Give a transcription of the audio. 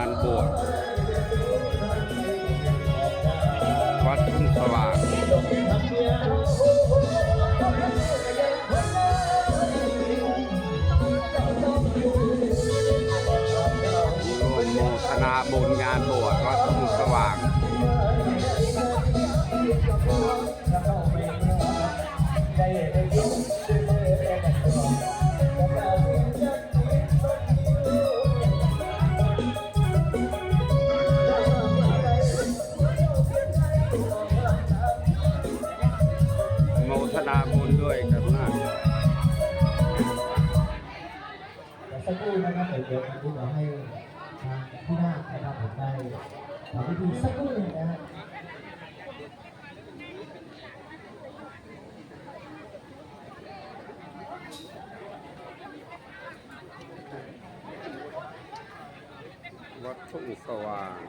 านบวชวัดทุ่งสว่างโมทนาบุญงานบวชวัดทุ่งสว่าง โมทนาบุญด้วยกันนะสักครู่นะครับเดี๋ยวเดี๋ยวที่เราให้ทางพี่นาคนะครับผมได้ทำพิธีสักครู่หนึ่งนะฮะวัดทุ่งสว่าง